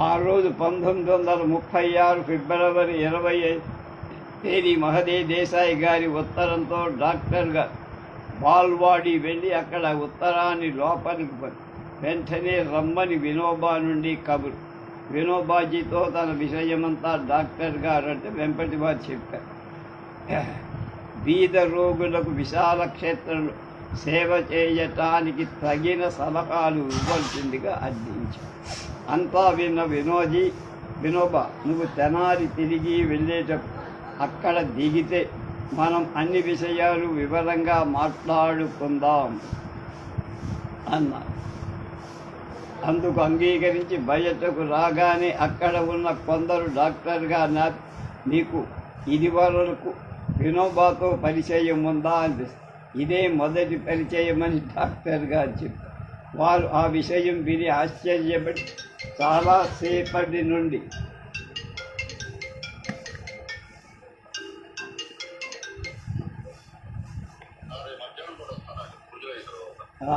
ఆ రోజు పంతొమ్మిది వందల ముప్పై ఆరు ఫిబ్రవరి ఇరవై ఐదు తేదీ మహదే దేశాయి గారి ఉత్తరంతో డాక్టర్గా బాల్వాడి వెళ్ళి అక్కడ ఉత్తరాన్ని లోపలికి వెంటనే రమ్మని వినోబా నుండి కబురు. వినోబాజీతో తన విషయమంతా డాక్టర్ గారు అంటే వెంపటి వారు చెప్పారు. బీద రోగులకు విశాల క్షేత్రంలో సేవ చేయటానికి తగిన సలహాలు ఇవ్వాల్సిందిగా అర్థించారు అంతా విన్న వినోది వినోబ నువ్వు తెనాలి తిరిగి వెళ్ళేటప్పుడు అక్కడ దిగితే మనం అన్ని విషయాలు వివరంగా మాట్లాడుకుందాం అన్నా. అందుకు అంగీకరించి బయటకు రాగానే అక్కడ ఉన్న కొందరు డాక్టర్గా నా నీకు ఇది వరకు వినోబాతో పరిచయం ఉందా అని ఇదే మొదటి పరిచయం అని డాక్టర్ గారు చెప్పారు. వారు ఆ విషయం విని ఆశ్చర్యపడి చాలాసేపటి నుండి ఆ,